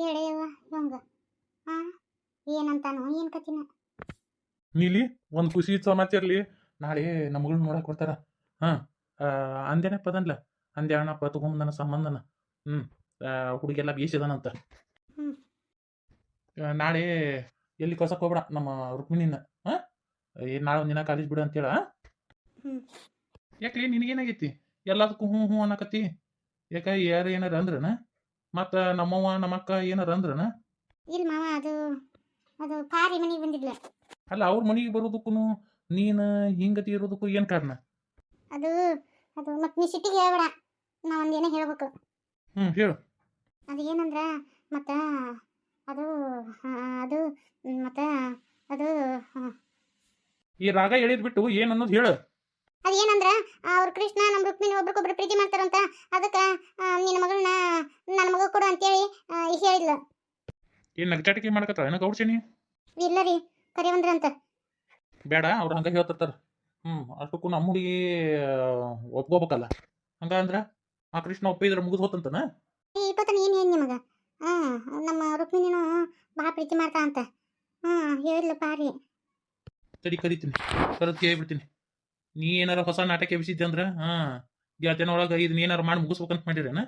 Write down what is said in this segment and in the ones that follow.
ಹಂಗೆ ಹೇಳ್ಯವ ಇವಂಗ ಏನಂತಾನೋ ಏನ್ ಕತಿನ ನೀಲಿ ಒಂದು ಖುಷಿ ಸಮಾಚಾರಲಿ ನಾಳೆ ನಮ್ಗಳು ನೋಡಕ್ ಕೊಡ್ತಾರ ಹಾಂ ಅಂದೇನೆ ಪದನ್ಲ ಅಂದೆ ಅಣ್ಣಪ್ಪ ತಗೊಂಬಂದನ ಸಂಬಂಧನ? ಹ್ಞೂ ಹುಡುಗೆಲ್ಲ. ಆ, ನಾಳೆ ಎಲ್ಲಿ ಕಳ್ಸಕ್ ಹೋಗ್ಬೇಡ ನಮ್ಮ ರುಕ್ಮಿಣಿನ. ಹಾಂ ನಾಳೆ ಒಂದಿನ ಕಾಲೇಜ್ ಬಿಡು ಅಂತೇಳ. ಹೇಳ ಯಾಕೆ ನಿನಗೇನಾಗೈತಿ? ಎಲ್ಲದಕ್ಕೂ ಹ್ಞೂ ಹ್ಞೂ ಅನ್ನಕತ್ತಿ? ಯಾಕ ಯಾರು ಏನಾರ ಅಂದ್ರನ? ಮತ್ತ ನಮ್ಮವ್ವ ನಮ್ಮಕ್ಕ ಏನಾರ ಅಂದ್ರನ? ಇಲ್ಲ ಮಾವ ಅದು ಅದು ಪಾರಿ ಮನೆಗೆ ಬಂದಿದ್ಲ. ಅಲ್ಲ ಅವ್ರ ಮನೆಗೆ ಬರೋದಕ್ಕೂ ನೀನು ಹಿಂಗತಿ ಇರೋದಕ್ಕೂ ಏನು ಕಾರಣ? ಅದು ಅದು ಮತ್ತೆ ನೀ ಸಿಟ್ಟಿಗೆ ಹೇಳ್ಬೇಡ. ನಾ ಒಂದೇನೋ ಹೇಳ್ಬೇಕು. ಹ್ಞೂ ಹೇಳು. ಅದು ಏನಂದ್ರ ಮತ್ತ ಅದು ಆ, ಅದು ಮತ್ತ ಅದು ಆ, ಈ ರಾಗ ಹೇಳಿದ್ ಬಿಟ್ಟು ಏನು ಅನ್ನೋದು ಹೇಳು. ಅದು ಏನಂದ್ರ ಅವ್ರು ಕೃಷ್ಣ ನಮ್ಮ ರುಕ್ಮಿಣಿ ಒಬ್ರಿಗೊಬ್ರು ಪ್ರೀತಿ ಮಾಡ್ತಾರಂತ ಅದಕ್ಕೆ ನಿನ್ನ ಮಗಳನ್ನ ನನ್ನ ಮಗ ಕೊಡು ಅಂತೇಳಿ ಆ, ಹೇಳಿದ್ಲು. ಏನು ಮಾಡಕತ್ತ ಮಾಡಕತ್ತಾಳ? ಏನೋ ಗೌಡ್ಸೇನಿ? ಇಲ್ಲ ರೀ ಕರಿವಂದ್ರ ಅಂತ. ಬೇಡ ಅವ್ರು ಹಂಗ ಹೇಳ್ತಿರ್ತಾರ. ಹ್ಞೂ ಅಷ್ಟಕ್ಕೂ ನಮ್ಮ ಹುಡುಗಿ ಒಪ್ಕೋಬೇಕಲ್ಲ. ಹಂಗ ಅಂದ್ರ ಆ ಕೃಷ್ಣ ಒಪ್ಪಿದ್ರೆ ಮುಗಿದು ಹೋತಂತನ? ಇಪ್ಪತ್ತನ ಏನು ಹೇಳಿ ನಿಮಗೆ? ಹಾಂ ನಮ್ಮ ರುಕ್ಮಿಣಿನೂ ಭಾಳ ಪ್ರೀತಿ ಮಾಡ್ತಾ ಅಂತ. ಹಾಂ ಹೇಳಿದ್ಲು ಪಾರಿ ತಡಿ ಕರಿತೀನಿ. ಕರೆದು ಕೇಳ್ಬಿಡ್ತೀನಿ. ನೀ ಏನಾರ ಹೊಸ ನಾಟಕ ಎಬ್ಸಿದ್ದೆ ಅಂದ್ರ? ಹಾ. ಗೆಳತಿನ ಒಳಗೆ ಇದನ್ನ ಏನಾರ ಮಾಡಿ ಮುಗಿಸ್ಬೇಕಂತ ಮಾಡಿರೇನ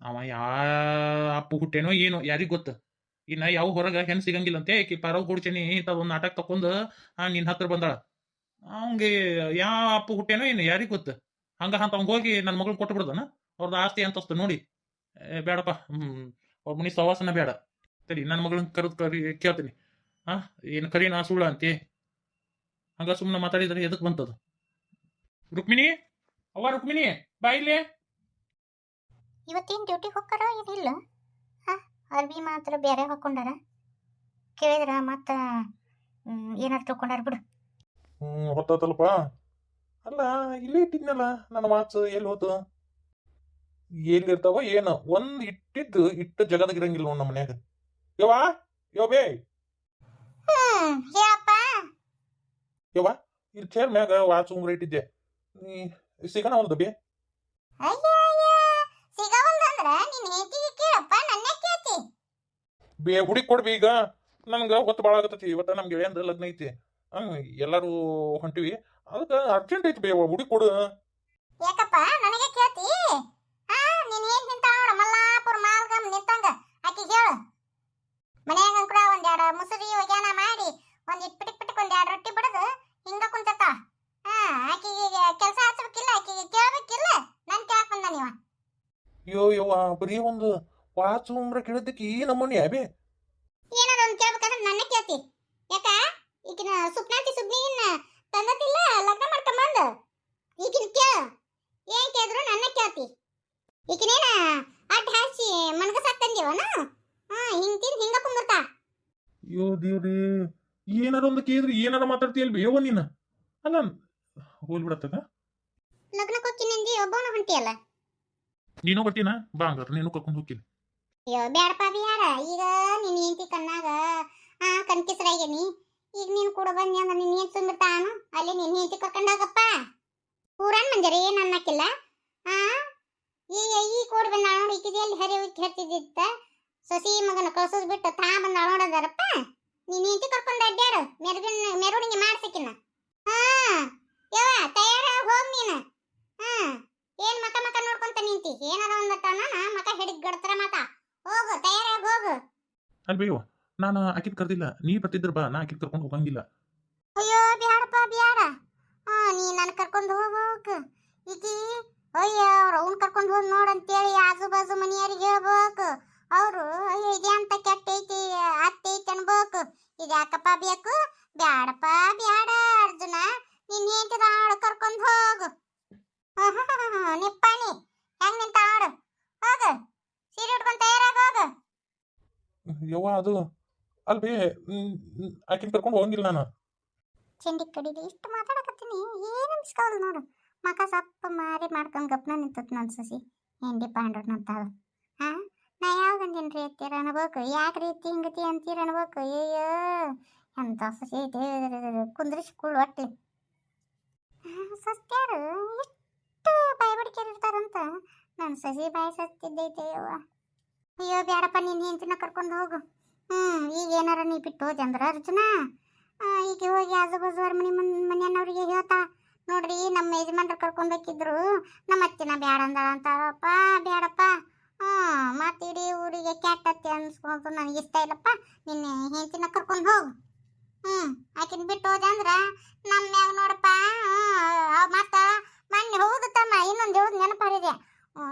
ಅವ ಯಾ ಅಪ್ಪು ಹುಟ್ಟೇನೋ ಏನೋ ಯಾರಿಗ್ ಗೊತ್ತ? ಇನ್ನ ಯಾವ ಹೊರಗ ಹೆಣ್ ಸಿಗಂಗಿಲ್ಲ ಅಂತೆ. ಕಿ ಪಾರವ್ ಹುಡ್ಚೇನಿ ಒಂದು ನಾಟಕ ತಕೊಂಡ್ ಹಾ ನಿನ್ನ ಹತ್ರ ಬಂದಾಳ. ಅವಂಗೆ ಯಾ ಅಪ್ಪು ಹುಟ್ಟೇನೋ ಏನು ಯಾರಿಗ್ ಗೊತ್ತ? ಹಂಗ ಅಂತ ಅವ್ನ್ ಹೋಗಿ ನನ್ನ ಮಗಳ್ ಕೊಟ್ಟು ಬಿಡ್ದನ? ಅವ್ರದ್ದು ಆಸ್ತಿ ಅಂತಸ್ತು ನೋಡಿ. ಬೇಡಪ್ಪ ಹ್ಮ್ ಒಬ್ಬ ಮನಿ ಸವಾಸನ ಬೇಡ. ಸರಿ ನನ್ನ ಮಗಳನ್ನ ಕರೆದು ಕರಿ, ಕೇಳ್ತೀನಿ. ಹಾ, ಏನು ಕರೀನಾ ಸುಳ್ಳ ಅಂತೆ? ಹಂಗ ಸುಮ್ಮನೆ ಮಾತಾಡಿದ್ರೆ ಎದಕ್ ಬಂತದು? ರುಕ್ಮಿಣಿ? ಅವ್ವ ರುಕ್ಮಿಣಿ ಬಾ ಇಲ್ಲಿ. ಇವತ್ತೇನು ಡ್ಯೂಟಿಗೆ ಹೋಗ್ತಾರ ಏನಿಲ್ಲ ಹಾಂ ಅರ್ಬಿ ಮಾತ್ರ ಬೇರೆ ಹಾಕೊಂಡಾರ ಕೇಳಿದ್ರ ಮತ್ತು ಏನಾರು ತಿಳ್ಕೊಂಡಾರ ಬಿಡು. ಹ್ಮ್ ಹೊತ್ತಾತಲ್ಪ ಅಲ್ಲ ಇಲ್ಲೇ ಇಟ್ಟಿದ್ನಲ್ಲ ನನ್ನ ಮಾತು ಎಲ್ಲಿ ಹೋತು? ಎಲ್ಲಿರ್ತಾವ ಏನು ಒಂದ್ ಇಟ್ಟಿದ್ದು ಇಟ್ಟ ಜಗದಾಗ ಇರಂಗಿಲ್ಲ ನೋಡ್ ನಮ್ಮ ಮನ್ಯಾಗ ಯವ್ವ ಯೋ ಬೇ. ಹ್ಞೂ ಹೇಳಪ್ಪ ಯವ್ವ ಇಲ್ಲಿ ಚೇರ್ ಮ್ಯಾಗ ವಾಚ್ ಉಂಗ್ರ ಇಟ್ಟಿದ್ದೆ. ನೀ ಸಿಗೋಣ ಒಂದು ಬೇ. ಅಯ್ಯ ಅಯ್ಯ ಸಿಗವಲ್ದಂದ್ರ ನಿನ್ನ ಹೆಂಡತಿಗೆ ಕೇಳಪ್ಪ ನನ್ನ ಕೇಳ್ತಿ. ಬೇ ಹುಡುಗಿ ಕೊಡ್ಬಿ ಈಗ. ನಮ್ಗೆ ಹೊತ್ತು ಭಾಳ ಆಗತೈತಿ ಇವತ್ತ ನಮ್ ಗೆಳೆಯಂದ ಲಗ್ನ ಐತಿ. ಹ್ಮ್ ಎಲ್ಲಾರು ಹೊಂಟಿವಿ. ಅದಕ್ಕೆ ಅರ್ಜೆಂಟ್ ಐತಿ ಬೇ ಹುಡಿ ಕೊಡು. ಯಾಕಪ್ಪ ನನಗೆ ಕೇಳ್ತಿ? ಆ ನೀನು ಏನ್ ನಿಂತಾಳ ಮಲ್ಲಾಪುರ ಮಾಲ್ಗಮ್ ನಿಂತಂಗ. ಆಕಿ ಹೇಳು. ಮನ್ಯಾಗ ಕೂಡ ಒಂದೆರಡು ಮುಸುರಿ ಒಗ್ಯಾನ ಮಾಡಿ ಒಂದ್ ಇಟ್ ಪಿಟಿಕ್ ಪಿಟಿಕ್ ಒಂದೆರಡು ರೊಟ್ಟಿ ಬಿಡದು ಹಿಂಗ ಕುಂತತ ಹಾ ಆಕಿಗೆ ಕೆಲಸ ಹಚ್ಬೇಕಿಲ್ಲ ಆಕಿಗೆ ಕೇಳಬೇಕಿಲ್ಲ. ನನ್ ಕೇಳಕ್ ಬಂದ ನೀವ? ಅಯ್ಯೋ ಯವ್ವ ಬರೀ ಒಂದು ವಾಚ್ ಉಂಗ್ರ ಕೇಳಿದ್ದಕ್ಕೆ ಈ ನಮ್ಮನಿ ಬೇ ಏನಾರ ಒಂದ್ ಕೇಳ್ಬೇಕಾದ್ರೆ ನನ್ನ ಕೇಳ್ತಿ. ಯಾಕ? ಈಗಿನ ಸುಪ್ನಾತಿ ಸುಬ್ನಿಗಿನ್ನ ತಂದತಿಲ್ಲ ಲಗ್ನ ಮಾಡ್ಕೊಂಬಂದ ಈಗಿನ ಕೇಳ. ಏನ್ ಕೇಳಿದ್ರು ನನ್ನ ಕೇಳ್ತಿ. ಈಗಿನೇನ ಅಡ್ಡ ಹಾಸಿ ಮನ್ಗಸಾಕ್ ತಂದಿವನ ಹಾ ಹಿಂಗ್ ತಿಂದ್ ಹಿಂಗ ಕುಂದಿರ್ತಾ. ಅಯ್ಯೋ ದೇವ್ರಿ ಏನಾರ ಒಂದು ಕೇಳಿದ್ರೆ ಏನಾರ ಮಾತಾಡ್ತೀಯಲ್ ಯವ್ವ ನೀನ? ಅಲ್ಲ ಹೋಲ್ಬಿಡತ್ತದ ಲಗ್ನಕ್ಕೆ ಹೋಗ್ತೀನಿ ಒಬ್ಬವನ ಹೊಂಟಿಯಲ್ಲ ನೀನು ಬರ್ತೀನ ಬಾ ಹಂಗಾರ ನೀನು ಕರ್ಕೊಂಡು ಹೋಗ್ತೀನಿ. ಅಯ್ಯೋ ಬ್ಯಾಡಪ್ಪ ಯಾರ ಈಗ ನಿನ್ನ ಹೆಂಡತಿ ಕಣ್ಣಾಗ ಆ ಕಣ್ಕಿಸ್ರಾಗೇನಿ ಈಗ ನೀನು ಕೂಡ ಬಂದಿ ಅಂದ್ರೆ ನಿನ್ನ ಹೆಂಡತಿ ತುಂಬಿರ್ತಾನು ಅಲ್ಲಿ ನಿನ್ನ ಹೆಂಡತಿ ಕರ್ಕೊಂಡೋಗಪ್ಪ. ಊರನ್ ಮಂಜರಿ ಏನು ಅನ್ನಕ್ಕಿಲ್ಲ. ಆ ಈಗ ಈ ಕೂಡ ಬಂದ ನೋಡಿ ಇಕ್ಕಿದೆಯಲ್ಲಿ ಹರಿ ಹೋಗಿ ಹರ್ತಿದ್ದಿತ್ತ? ಸೊಸಿ ಮಗನ ಕಳ್ಸೋದ್ ಬಿಟ್ಟು ತಾ ಬಂದ ನೋಡೋದಾರಪ್ಪ ನೀನು ಹೆಂಡತಿ ಕರ್ಕೊಂಡು ಅಡ್ಡಾಡು ಮೆರವಿನ ಮೆರವಣಿಗೆ ಮಾಡ್ಸಕ್ಕಿನ ಹಾ ಯವ್ವ ತಯಾರ ಹೋಗ್ ನೀನು. ಹಾ ಏನ್ ಮಕ ಮಕ ನೋಡ್ಕೊಂತ ನಿಂತಿ? ಏನಾರ ಒಂದಟ್ಟನ ಮಕ? ಹಿಡಿದ್ ಗಡ್ತರ ಮಾತಾ. ಹೋಗು ತಯಾರಾಗಿ ಹೋಗು. ಅಲ್ಲಿ ಬೇವ ನಾನು ಆಕಿದ್ ಕರ್ದಿಲ್ಲ. ನೀ ಬರ್ತಿದ್ರ ಬಾ ನಾ ಆಕಿದ್ ಕರ್ಕೊಂಡು ಹೋಗಂಗಿಲ್ಲ. ಅಯ್ಯೋ ಬ್ಯಾಡಪ್ಪ ಬ್ಯಾಡ. ಹಾ ನೀ ನನ್ ಕರ್ಕೊಂಡು ಹೋಗ್ಬೇಕ. ಈಕಿ ಅಯ್ಯೋ ಅವ್ರ ಅವ್ನ್ ಕರ್ಕೊಂಡು ಹೋಗಿ ನೋಡಂತೇಳಿ ಆಜು ಬಾಜು ಮನೆಯವ್ರಿಗೆ ಹೇಳ್ಬೇಕು. ಅವರು ಅಯ್ಯೋ ಇದೆ ಅಂತ ಕೆಟ್ಟ ಐತಿ ಅತ್ತೆ ಐತಿ ಅನ್ಬೇಕು. ಇದ್ಯಾಕಪ್ಪ ಬೇಕು? ಬ್ಯಾಡಪ್ಪ ಬ್ಯಾಡ ಅರ್ಜುನ. ನಿನ್ ಹೆಂಡತಿ ಆಳು ಕರ್ಕೊಂಡು ಹೋಗು. ನಿಪ್ಪಾಣಿ ಹೆಂಗ್ ನಿಂತ ಆಡು ಹೋಗು. ಸೀರೆ ಉಟ್ಕೊಂಡ್ ತಯಾರಾಗಿ ಹೋಗು. ಯವ್ವ ಅದು ಅಲ್ಬಿ ಆಕಿನ ಕರ್ಕೊಂಡು ಹೋಗಂಗಿಲ್ಲ ನಾನು. ಚೆಂಡಿ ಕಡಿಲಿ ಇಷ್ಟು ಮಾತಾಡಕತ್ತೀನಿ. ಏನು ಅನ್ಸ್ಕೊವಲ್ ನೋಡು. ಮಕ ಸಪ್ಪ ಮಾರಿ ಮಾಡ್ಕೊಂಡು ಗಪ್ನ ನಿಂತತ್ ನನ್ನ ಸಸಿ. ಹೆಂಡಿ ಪಾಂಡ್ರನಂತ ಹಾ ನಾ ಯಾವಾಗ ರೀ ಅತ್ತೀರ ಅನ್ಬೇಕು? ಯಾಕೆ ರೀತಿ ಹಿಂಗತಿ ಅಂತೀರ ಅನ್ಬೇಕು? ಅಯ್ಯೋ ಎಂತ ಸಸಿ ಕುಂದ್ರಿಸಿ ಕುಳ್ ಒಟ್ಟಿ ಸಸ್ತ್ಯಾರು ಎಷ್ಟು ಬಾಯಿ ಬಡಿಕೆ ಇರ್ತಾರಂತ ನನ್ನ ಸಸಿ ಬಾಯಿ ಸತ್ತಿದ್ದೈತೆ ಯವ್ವ. ಅಯ್ಯೋ ಬ್ಯಾಡಪ್ಪ ನಿನ್ನ ಹೆಂಡತಿನ ಕರ್ಕೊಂಡು ಹೋಗು. ಹ್ಞೂ ಈಗ ಏನಾರ ನೀ ಬಿಟ್ಟು ಹೋದೆ ಅಂದ್ರ ಅರ್ಜುನ. ಈಗ ಹೋಗಿ ಆಜು ಬಾಜು ಅವ್ರ ಮನೆ ಮನ್ ಮನೆಯವ್ರಿಗೆ ಹೇಳ್ತಾ, ನೋಡ್ರಿ ನಮ್ಮ ಯಜಮಾನ್ರು ಕರ್ಕೊಂಡು ಹೋಗಿದ್ರು, ನಮ್ಮ ಅತ್ತಿನ ಬ್ಯಾಡ ಅಂದಾಳ ಅಂತಾರಪ್ಪ ಬ್ಯಾಡಪ್ಪ. ಹ್ಞೂ ಮತ್ತು ಇಡೀ ಊರಿಗೆ ಕೆಟ್ಟತ್ತೆ ಅನ್ಸ್ಕೊಂಡು ನನಗೆ ಇಷ್ಟ ಇಲ್ಲಪ್ಪ, ನಿನ್ನೆ ಹೆಂಡತಿನ ಕರ್ಕೊಂಡು ಹೋಗು. ಹ್ಮ್, ಆಕಿನ ಬಿಟ್ಟು ಹೋದೆ ಅಂದ್ರೆ ನಮ್ಮ ಮ್ಯಾಗ ನೋಡಪ್ಪ ಮತ್ತ ಮೊನ್ನೆ ಹೌದು ತಮ್ಮ ಇನ್ನೊಂದು ಹೇಳುದು ನೆನಪಾಡಿದೆ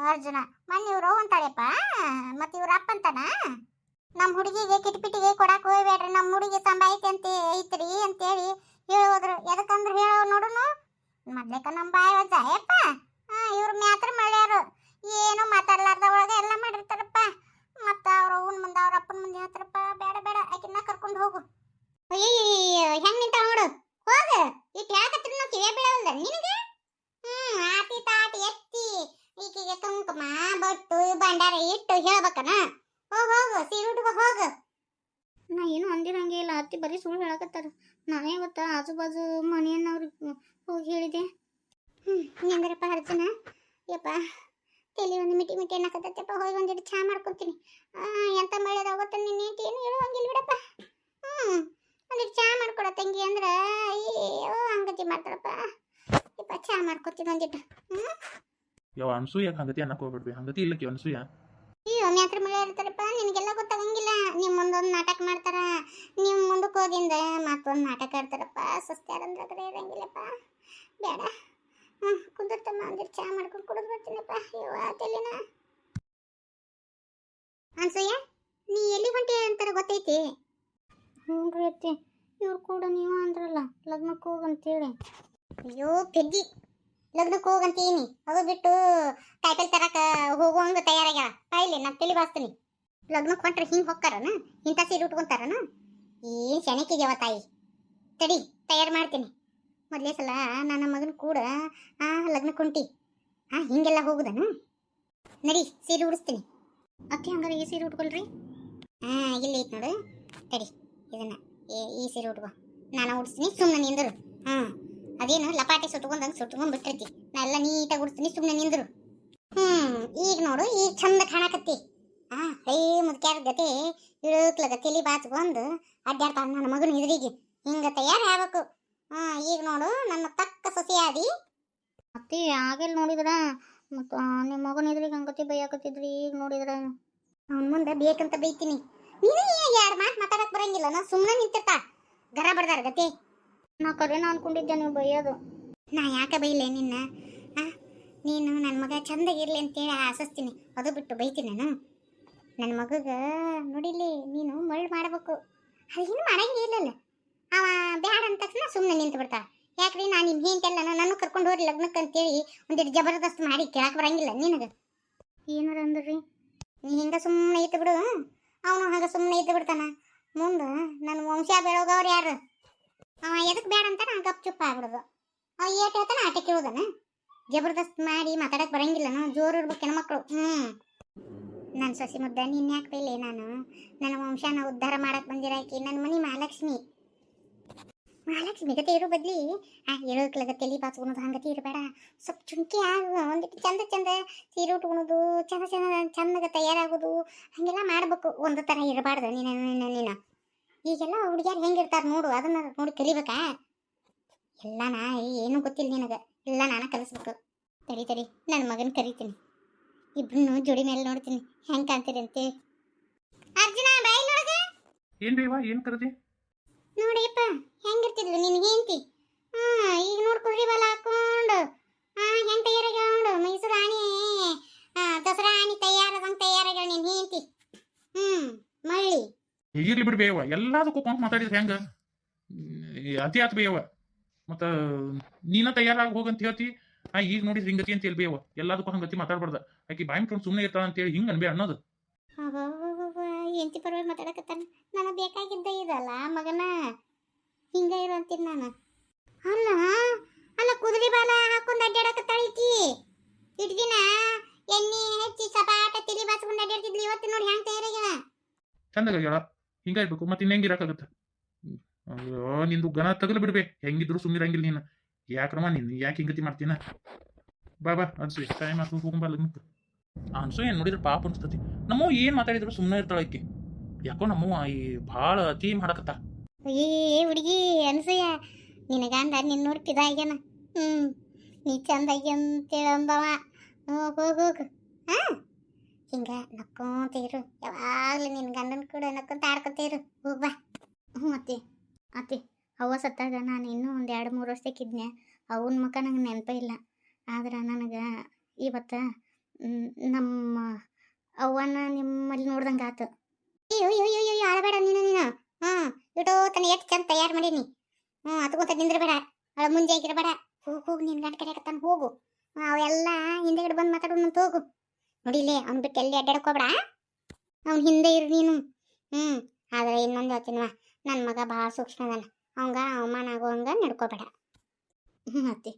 ಅರ್ಜುನ, ಮೊನ್ನೆ ಇವ್ರು ಅಂತಾಳೆಪ್ಪ ಮತ್ತೆ ಇವ್ರ ಅಪ್ಪ ಅಂತಾನ ನಮ್ಮ ಹುಡುಗಿಗೆ ಕಿಟಪಿಟಿಗೆ ಕೊಡಕ್ಕೆ ಹೋಗ್ಬೇಡ್ರಿ ನಮ್ಮ ಹುಡುಗಿ ಸಂಬಾಯ್ತಿ ಅಂತ ಐತ್ರಿ ಅಂತೇಳಿ ಹೇಳೋದ್ರು. ಎದಕ್ಕಂದ್ರೆ ಹೇಳೋ ನೋಡುನು? ಮೊದ್ಲೇಕ ನಮ್ಮ ಬಾಯಿ ವಜ್ಜ ಯಪ್ಪ ಇವ್ರ ಮ್ಯಾತ್ರ ಮಳೆಯರು. ಏನು ಮಾತಾಡ್ಲಾರ್ದ ಒಳಗೆ ಎಲ್ಲ ಮಾಡಿರ್ತಾರಪ್ಪ. ಮತ್ತೆ ಅವ್ರ ಅವ್ನ ಮುಂದೆ ಅವ್ರ ಅಪ್ಪನ ಮುಂದೆ ಹೇಳ್ತಾರಪ್ಪ, ಬೇಡ ಬೇಡ ಆಕಿನ ಕರ್ಕೊಂಡು ಹೋಗು. ಅಯ್ಯಯ್ಯೋ ಹೆಂಗ್ ನಿಂತ ನೋಡು. ಹೋಗ. ಇಟ್ಟು ಯಾಕತ್ರ ನಾವು ಕಿವಿಯ ಬೀಳವಲ್ದ ನಿನಗೆ? ಹ್ಮ್, ಆತಿ ತಾಟಿ ಎತ್ತಿ ಈಕಿಗೆ ಕುಂಕುಮ, ಬಟ್ಟು, ಭಂಡಾರ ಇಟ್ಟು ಹೇಳ್ಬೇಕನ? ಹೋಗ, ಹೋಗು, ಸೀರೆ ಉಟ್ಕೊ, ಹೋಗು. ನಾ ಏನು ಅಂದಿರಂಗೆ ಇಲ್ಲ. ಅತ್ತಿ ಬರೀ ಸುಳ್ಳು ಹೇಳಕತ್ತಾರ. ನಾನೇ ಗೊತ್ತಾ ಆಜು ಬಾಜು ಮನೆಯನ್ನವ್ರಿಗೆ ಹೋಗಿ ಹೇಳಿದೆ. ಹ್ಮ್, ಹೆಂಗಾರಪ್ಪ ಅರ್ಜುನ? ಯಪ್ಪ, ತಲೆ ಒಂದು ಮಿಟಿ ಮಿಟಿ ಅನ್ನಕತ್ತೈತಪ್ಪ. ಹೋಗಿ ಒಂದಿಟ್ಟು ಚಾ ಮಾಡ್ಕೊತೀನಿ. ಎಂತ ಗೊತ್ತ ನಿನ್ನೆ ಏನು ಹೇಳುವಂಗಿಲ್ಲ ಬಿಡಪ್ಪ. ಹ್ಮ್. ಒಂದಿಟ್ಟು ಚಾ ಮಾಡ್ಕೊಡ ತಂಗಿ ಅಂದ್ರೆ ಅಯ್ಯೋ ಹಂಗತಿ ಮಾಡ್ತಾರಪ್ಪ ಇಪ್ಪ ಚಾ ಮಾಡ್ಕೊತೀನಿ ಒಂದಿಟ್ಟು ಹ್ಞೂ ಯಾವ ಅನ್ಸೂಯ ಹಂಗತಿ ಅನ್ನಕ್ಕೆ ಹೋಗ್ಬಿಡ್ವಿ. ಹಂಗತಿ ಇಲ್ಲಕ್ಕೆ ಅನ್ಸೂಯ? ಅಯ್ಯೋ ಮ್ಯಾತ್ರ ಮಳೆ ಇರ್ತಾರಪ್ಪ ನಿನಗೆಲ್ಲ ಗೊತ್ತಾಗಂಗಿಲ್ಲ. ನಿಮ್ಮ ಮುಂದೊಂದು ನಾಟಕ ಮಾಡ್ತಾರ. ನಿಮ್ಮ ಮುಂದಕ್ಕೆ ಹೋದಿಂದ ಮತ್ತೊಂದು ನಾಟಕ ಆಡ್ತಾರಪ್ಪ. ಅಂದ್ರೆ ಕಡೆ ಇರಂಗಿಲ್ಲಪ್ಪ. ಬೇಡ. ಹ್ಞೂ ಕುಂದಿರ್ತಮ್ಮ ಅಂದ್ರೆ ಚಾ ಮಾಡ್ಕೊಂಡು ಕುಡಿದು ಬರ್ತೀನಪ್ಪ. ಅಯ್ಯೋ ಆತಲ್ಲಿನ ಅನ್ಸೂಯ ನೀ ಎಲ್ಲಿ ಹೊಂಟಿ ಅಂತಾರ ಗೊತ್ತೈತಿ? ಹ್ಞೂ ರೀ ಅತ್ತಿ ಇವ್ರು ಕೂಡ ನೀವು ಅಂದ್ರಲ್ಲ ಲಗ್ನಕ್ಕೆ ಹೋಗಂತೇಳಿ. ಅಯ್ಯೋ ಪೆದ್ದಿ ಲಗ್ನಕ್ಕೆ ಹೋಗಂತೀನಿ. ಅದು ಬಿಟ್ಟು ಕಾಯಿಪಲ್ಲೆ ತರಕ ಹೋಗುವಂಗ ತಯಾರಾಗ್ಯಾಳ. ಕಾಯಿಲೆ ನಾ ತಲೆ ಬಾಸ್ತೀನಿ. ಲಗ್ನಕ್ಕೆ ಹೊಂಟ್ರೆ ಹಿಂಗೆ ಹೊಕ್ಕಾರನ? ಇಂಥ ಸೀರೆ ಉಟ್ಕೊಂತಾರನ? ಏನು ಶನಕಿಗ್ಯಾವ ತಾಯಿ? ತಡಿ ತಯಾರು ಮಾಡ್ತೀನಿ. ಮೊದಲೇ ಸಲ ನನ್ನ ಮಗನ ಕೂಡ ಆ ಲಗ್ನಕ್ಕೆ ಹೊಂಟಿ. ಆ ಹಿಂಗೆಲ್ಲ ಹೋಗುದನ? ನಡಿ ಸೀರೆ ಉಡಿಸ್ತೀನಿ. ಅಕ್ಕಿ ಹಂಗಾರೆ ಈ ಸೀರೆ ಉಟ್ಕೊಳ್ರಿ. ಹಾ ಇಲ್ಲಿ ಐತ್ ನೋಡು. ತಡಿ. ಇದನ್ನ. ಈ- ಈ ಸೀರೆ ಉಟ್ಕೋ. ನಾನು ಉಡಿಸ್ತೀನಿ ಸುಮ್ಮನೆ ನಿಂದರು. ಹಾ. ಅದೇನು ಲಪಾಟಿ ಸುಟ್ಕೊಂಡಂಗೆ ಸುಟ್ಕೊಂಡ್ ಬಿಟ್ಟಿರ್ತಿ ನಾ ಎಲ್ಲ ನೀಟಾಗಿ ಉಡಿಸ್ತೀನಿ ಸುಮ್ಮನೆ ನಿಂದರು. ಹ್ಮ್ ಈಗ ನೋಡು ಈಗ ಚಂದ ಕಾಣಕತ್ತಿ. ಹಾ ಹೈ ಮುದ್ಕ್ಯಾರ ಗತಿ ಇಳಕ್ಲಗ ತಲಿ ಬಾಚ್ಕೊಂಡು ಅಡ್ಡಾಡ್ತಾಳ ನನ್ನ ಮಗನ ಎದುರಿಗೆ ಹಿಂಗ ತಯಾರು ಆಗ್ಬೇಕು. ಹಾ ಈಗ ನೋಡು ನನ್ನ ತಕ್ಕ ಸೊಸೆಯಾದಿ ಅತ್ತಿ ಆಗಿಲ್ಲ ನೋಡಿದ್ರ? ಮತ್ತು ನಿಮ್ಮ ಮಗನ ಎದುರಿಗೆ ಹಂಗತಿ ಬೈಯಾಕತ್ತಿದ್ರಿ ಈಗ ನೋಡಿದ್ರ ಅವನ ಮುಂದೆ ಬೇಕಂತ ಬೈತೀನಿ. ನೀನು ಎರಡು ಮಾತು ಮಾತಾಡಕ್ ಬರಂಗಿಲ್ಲ. ನಾ ಸುಮ್ಮನೆ ನಿಂತಿರ್ತಾ. ಗರ ಬಡ್ದಾರ ಗತಿ. ನಾ ಕರೆನ ಅನ್ಕೊಂಡಿದ್ದೆ ನೀವು ಬೈಯೋದು. ನಾ ಯಾಕೆ ಬೈಲೆ ನಿನ್ನ? ನೀನು ನನ್ನ ಮಗ ಚಂದಾಗಿರ್ಲಿ ಅಂತೇಳಿ ಆಸಸ್ತೀನಿ ಅದು ಬಿಟ್ಟು ಬೈತೀನಿ ನಾನು. ನನ್ನ ಮಗಗ ನೋಡಿಲಿ ನೀನು ಮರಳು ಮಾಡಬೇಕು. ಅದೇನು ಮಾಡಂಗೇ ಇಲ್ಲಲ್ಲ. ಅವ ಬ್ಯಾಡ ಅಂದ ತಕ್ಷಣ ಸುಮ್ಮನೆ ನಿಂತು ಬಿಡ್ತಾಳ ಯಾಕ್ರಿ ನಾನು ನಿಮ್ಮ ಹಿಂತೆಲ್ಲ ನಾನು ಕರ್ಕೊಂಡು ಹೋಗ್ರಿ ಲಗ್ನಕ್ಕೆ ಅಂತೇಳಿ ಒಂದಿಟ್ಟು ಜಬರ್ದಸ್ತ್ ಮಾಡಿ ಕೇಳಕ್ಕೆ ಬರಂಗಿಲ್ಲ ನಿನಗೆ. ಏನಾರ ಅಂದ್ರಿ? ನೀ ಹಿಂಗೆ ಸುಮ್ಮನೆ ಇತ್ತು ಬಿಡು ಅವನು ಹಂಗೆ ಸುಮ್ಮನೆ ಇದ್ದು ಬಿಡ್ತಾನ ಮುಂದೆ ನನ್ನ ವಂಶ ಬೆಳೋಗವ್ರು ಯಾರು? ಅವ ಎದಕ್ಕೆ ಬೇಡ ಅಂತ ನಾನು ಗಪ್ ಚುಪ್ಪ ಆಗ್ಬಿಡೋದು. ಅವ ಏಟ್ ಹೇಳ್ತಾನ ಆಟ ಕೇಳೋದನ ಜಬರ್ದಸ್ತ್ ಮಾಡಿ ಮಾತಾಡಕ್ ಬರಂಗಿಲ್ಲ ನಾನು ಜೋರು ಇರ್ಬೇಕು ಹೆಣ್ಮಕ್ಳು. ಹ್ಞೂ ನನ್ನ ಸೊಸಿ ಮುದ್ದ ನಿನ್ನ ಯಾಕೆ ನಾನು? ನನ್ನ ವಂಶನ ಉದ್ಧಾರ ಮಾಡಕ್ ಬಂದಿರಾಕಿ ನನ್ನ ಮನೆ ಮಹಾಲಕ್ಷ್ಮಿ. ಮಹಾಲಕ್ಷ್ಮಿ ಗತಿ ಇರೋ ಬದ್ಲಿ. ಆ ಹೇಳೋಕ್ಲಗ ತಲಿ ಬಾಚ್ಕೊಳೋದು ಹಂಗತಿ ಇರಬೇಡ. ಸ್ವಲ್ಪ ಚುಂಕಿ ಆಗ ಒಂದಿಟ್ಟು ಚಂದ ಚಂದ ಸೀರೆ ಉಟ್ಕೊಳೋದು ಚಂದ ಚಂದ ಚಂದಗ ತಯಾರಾಗೋದು, ಹಾಗೆಲ್ಲ ಮಾಡ್ಬೇಕು. ಒಂದು ಥರ ಇರಬಾರ್ದು ನೀನು ನೀನು ನೀನು. ಈಗೆಲ್ಲ ಹುಡುಗಿಯರು ಹೆಂಗಿರ್ತಾರೆ ನೋಡು ಅದನ್ನ ನೋಡಿ ಕಲಿಬೇಕಾ? ಎಲ್ಲ ನಾ ಏನು ಗೊತ್ತಿಲ್ಲ ನಿನಗೆ. ಎಲ್ಲ ನಾನು ಕಲಿಸ್ಬೇಕು. ತಡಿ ತಡಿ ನನ್ನ ಮಗನ ಕರಿತೀನಿ. ಇಬ್ರು ಜೋಡಿ ಮೇಲೆ ನೋಡ್ತೀನಿ. ಹೆಂಗೆ ಕಾಣ್ತೀರಿ ಅಂತೇಳಿ ಅರ್ಜುನ ಬಾಯಿ ನೋಡಗ ಏನ್ ಬೇವಾ ಏನ್ ಕರೆದಿ? ನೋಡಿಪ್ಪ ಹೆಂಗಿರ್ತಿದ್ಲು ನಿನ್ ಹೆಂಡತಿ? ಹಾ ಈಗ ನೋಡ್ಕೊಳ್ರಿ ಬಲ ಹಾಕೊಂಡು. ಹಾ ಹೆಂಗ್ ತಯಾರಾಗ್ಯಾಳ ಮೈಸೂರು ಆಣಿ ದಸರಾ ಆಣಿ ತಯಾರದಂಗ್ ತಯಾರಾಗ್ಯಾಳ ನಿನ್ ಹೆಂಡತಿ. ಇರ್ಲಿ ಬಿಡ್ ಬೇಯವ ಎಲ್ಲದಕ್ಕೂ ಕೊಂಕ್ ಮಾತಾಡಿದ್ರೆ ಹೆಂಗ? ಅತಿ ಆತ್ ಬೇವ. ಮತ್ತ ನೀನ ತಯಾರಾಗಿ ಹೋಗಂತ ಹೇಳ್ತಿ ಆ ಈಗ ನೋಡಿದ್ರೆ ಹಿಂಗತಿ ಅಂತ ಹೇಳಿ ಬೇಯವ ಎಲ್ಲದಕ್ಕೂ ಹಂಗತಿ ಮಾತಾಡ್ಬಾರ್ದ. ಆಕಿ ಬಾಯಿ ಮುಟ್ಕೊಂಡು ಸುಮ್ಮನೆ ಇರ್ತಾಳ ಅಂತ ಹೇಳಿ ಹಿಂಗ ಅನ್ಬೇ ಅನ್ನೋದು. ಎಂತಿ ಪರವಾಗಿ ಮಾತಾಡಕತ್ತಾನ. ನನಗೆ ಬೇಕಾಗಿದ್ದ ಇದಲ್ಲ ಮಗನ. ಹಿಂಗ ಇರು ಅಂತೀನಿ ನಾನು. ಅಲ್ಲ ಅಲ್ಲ ಕುದುರೆ ಬಾಲ ಹಾಕೊಂಡು ಅಡ್ಡಾಡಕತ್ತಾಳ ಈಕಿ. ಇಟ್ ದಿನ ಎಣ್ಣೆ ಹಚ್ಚಿ ಸಪಾಟ ತಿಳಿ ಬಾಸ್ಕೊಂಡು ಅಡ್ಡಾಡ್ತಿದ್ಲು ಇವತ್ತು ನೋಡಿ ಹೆಂಗ್ ತಯಾರಾಗ್ಯಾಳ. ಚಂದಾಗ ಹೇಳ ಹಿಂಗ ಇರ್ಬೇಕು ಮತ್ತೆ ಇನ್ನೆಂಗ್ ಇರಕಾಗತ್ತ ಅಯ್ಯೋ, ನಿಂದು ಗನ ತಗಲ್ ಬಿಡ್ಬೇ ಹೆಂಗಿದ್ರು ಸುಮ್ಮಿರಂಗಿಲ್ಲ ನೀನು. ಯಾಕ್ರಮ ನೀನು ಯಾಕೆ ಹಿಂಗತಿ ಮಾಡ್ತೀನ? ಬಾ ಬಾ, ಅನ್ಸಿ. ಟೈಮ್ ಆತು ಹೋಗುಂಬಾ ಅನ್ಸು ಏನು ನೋಡಿದ್ರೆ ಪಾಪ ಅನ್ಸ್ತತಿ. ನಮ್ಮವ್ ಏನು ಮಾತಾಡಿದ್ರು ಸುಮ್ಮನೆ ಇರ್ತಾಳೆ ಆಕಿ. ಯಾಕೋ ನಮ್ಮವ್ವ ಈ ಭಾಳ ಅತಿ ಮಾಡಕತ್ತ. ಏ ಹುಡುಗಿ ಅನ್ಸಯ್ಯ ನಿನಗಂದ ನಿನ್ನ ನೋಡಿ ಪಿದಾಗ್ಯಾನ ಹ್ಞೂ ನೀ ಚಂದ ಅಂತೇಳಿ ಅಂದವ ಹೋಗ್ ಹಿಂಗೆ ನಕ್ಕೊಂತ ಇರು. ಯಾವಾಗಲೂ ನಿನ್ನ ಗಂಡನ ಕೂಡ ನಕ್ಕೊಂತ ಆಡ್ಕೊತ ಇರು. ಹೋಗ್ ಬಾ. ಹ್ಞೂ ಅತ್ತಿ. ಅತ್ತಿ, ಅವ್ವ ಸತ್ತಾಗ ನಾನು ಇನ್ನೂ ಒಂದು ಎರಡು ಮೂರು ವರ್ಷಕ್ಕಿದ್ನೆ ಅವನ ಮುಖ ನಂಗೆ ನೆನಪ ಇಲ್ಲ. ಆದ್ರೆ ನನಗೆ ಇವತ್ತು ನಮ್ಮ ಅವ್ವನ ನಿಮ್ಮಲ್ಲಿ ನೋಡ್ದಂಗೆ ಆತು. ಅಯ್ಯೋ ಅಯ್ಯೋ ಅಯ್ಯೋ ಆಡಬೇಡ ನೀನು ನೀನು. ಹಾಂ ಇಟೋ ತನ ಎಷ್ಟು ಚಂದ ತಯಾರು ಮಾಡೀನಿ. ಹ್ಞೂ ಅದಕ್ಕೊಂತ ನಿಂದ್ರಬೇಡ. ಅಳ ಮುಂಜೆ ಆಗಿರಬೇಡ ಹೋಗಿ ಹೋಗಿ ನಿನ್ನ ಗಂಡ ಕರೆಯಕತ್ತಾನ, ಹೋಗು. ಹ್ಞೂ ಅವೆಲ್ಲ ಹಿಂದೆಗಡೆ ಬಂದು ಮಾತಾಡೋಣ ಹೋಗು. ನೋಡಿಲೇ ಅವ್ನು ಬಿಟ್ಟು ಎಲ್ಲಿ ಅಡ್ಡಾಡ್ಕೋಬೇಡ ಅವ್ನ ಹಿಂದೆ ಇರು ನೀನು. ಹ್ಞೂ ಆದರೆ ಇನ್ನೊಂದು ಹೇಳ್ತೀನಿ ನನ್ನ ಮಗ ಭಾಳ ಸೂಕ್ಷ್ಮ ಅದಾನ. ಅವಂಗ ಅವಮಾನ ಆಗೋವಂಗ ನಡ್ಕೋಬೇಡ. ಹ್ಞೂ ಅತ್ತಿ.